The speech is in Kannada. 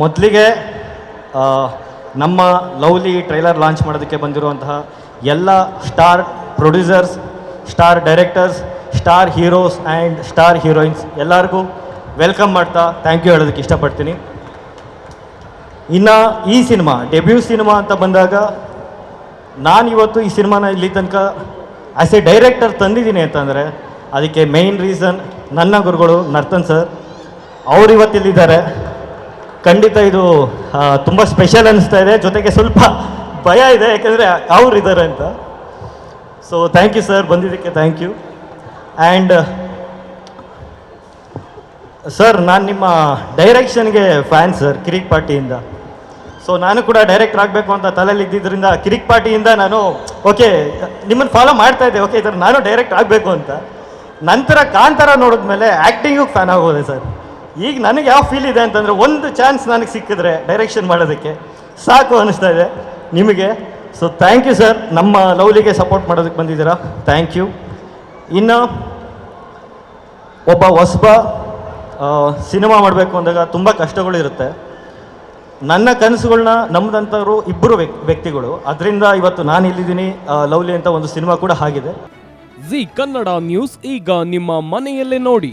ಮೊದಲಿಗೆ ನಮ್ಮ ಲವ್ಲಿ ಟ್ರೈಲರ್ ಲಾಂಚ್ ಮಾಡೋದಕ್ಕೆ ಬಂದಿರುವಂತಹ ಎಲ್ಲ star producers, star directors, star heroes and star heroines ಎಲ್ಲರಿಗೂ ವೆಲ್ಕಮ್ ಮಾಡ್ತಾ ಥ್ಯಾಂಕ್ ಯು ಹೇಳೋದಕ್ಕೆ ಇಷ್ಟಪಡ್ತೀನಿ. ಇನ್ನು ಈ ಸಿನಿಮಾ, ಡೆಬ್ಯೂ ಸಿನಿಮಾ ಅಂತ ಬಂದಾಗ ನಾನು ಇವತ್ತು ಈ ಸಿನಿಮಾನ ಇಲ್ಲಿ ತನಕ ಆ್ಯಸ್ ಎ ಡೈರೆಕ್ಟರ್ ತಂದಿದ್ದೀನಿ ಅಂತಂದರೆ ಅದಕ್ಕೆ ಮೇಯ್ನ್ ರೀಸನ್ ನನ್ನ ಗುರುಗಳು ನರ್ತನ್ ಸರ್. ಅವರು ಇವತ್ತಿಲ್ಲಿದ್ದಾರೆ ಖಂಡಿತ ಇದು ತುಂಬ ಸ್ಪೆಷಲ್ ಅನಿಸ್ತಾ ಇದೆ. ಜೊತೆಗೆ ಸ್ವಲ್ಪ ಭಯ ಇದೆ, ಯಾಕೆಂದರೆ ಅವ್ರು ಇದ್ದಾರೆ ಅಂತ. ಸೊ ಥ್ಯಾಂಕ್ ಯು ಸರ್ ಬಂದಿದ್ದಕ್ಕೆ ಥ್ಯಾಂಕ್ ಯು ಆ್ಯಂಡ್ ಸರ್ ನಾನು ನಿಮ್ಮ ಡೈರೆಕ್ಷನ್ಗೆ ಫ್ಯಾನ್ ಸರ್ ಕಿರಿಕ್ ಪಾರ್ಟಿಯಿಂದ ಸೊ ನಾನು ಕೂಡ ಡೈರೆಕ್ಟ್ ಆಗಬೇಕು ಅಂತ ತಲೆಯಲ್ಲಿ ಇದ್ದಿದ್ದರಿಂದ ಕಿರಿಕ್ ಪಾರ್ಟಿಯಿಂದ ನಾನು ಓಕೆ ನಿಮ್ಮನ್ನು ಫಾಲೋ ಮಾಡ್ತಾ ಇದ್ದೆ. ಓಕೆ ಇದರ ನಾನು ಡೈರೆಕ್ಟ್ ಆಗಬೇಕು ಅಂತ. ನಂತರ ಕಾಂತಾರ ನೋಡಿದ್ಮೇಲೆ ಆ್ಯಕ್ಟಿಂಗಿಗೆ ಫ್ಯಾನ್ ಆಗೋದೆ ಸರ್ ಈಗ ನನಗೆ ಯಾವ ಫೀಲ್ ಇದೆ ಅಂತಂದರೆ ಒಂದು ಚಾನ್ಸ್ ನನಗೆ ಸಿಕ್ಕಿದ್ರೆ ಡೈರೆಕ್ಷನ್ ಮಾಡೋದಕ್ಕೆ ಸಾಕು ಅನ್ನಿಸ್ತಾ ಇದೆ. ನಿಮಗೆ ಸೊ ಥ್ಯಾಂಕ್ ಯು ಸರ್ ನಮ್ಮ ಲವ್ಲಿಗೆ ಸಪೋರ್ಟ್ ಮಾಡೋದಕ್ಕೆ ಬಂದಿದ್ದೀರಾ. ಥ್ಯಾಂಕ್ ಯು ಇನ್ನು ಒಬ್ಬ ಹೊಸಬ ಸಿನಿಮಾ ಮಾಡಬೇಕು ಅಂದಾಗ ತುಂಬ ಕಷ್ಟಗಳು ಇರುತ್ತೆ. ನನ್ನ ಕನಸುಗಳನ್ನ ನಮ್ಮದಂಥವ್ರು ಇಬ್ಬರು ವ್ಯಕ್ ವ್ಯಕ್ತಿಗಳು. ಅದರಿಂದ ಇವತ್ತು ನಾನು ಇಲ್ಲಿದ್ದೀನಿ. ಲವ್ಲಿ ಅಂತ ಒಂದು ಸಿನಿಮಾ ಕೂಡ ಆಗಿದೆ. ಜಿ ಕನ್ನಡ ನ್ಯೂಸ್ ಈಗ ನಿಮ್ಮ ಮನೆಯಲ್ಲೇ ನೋಡಿ.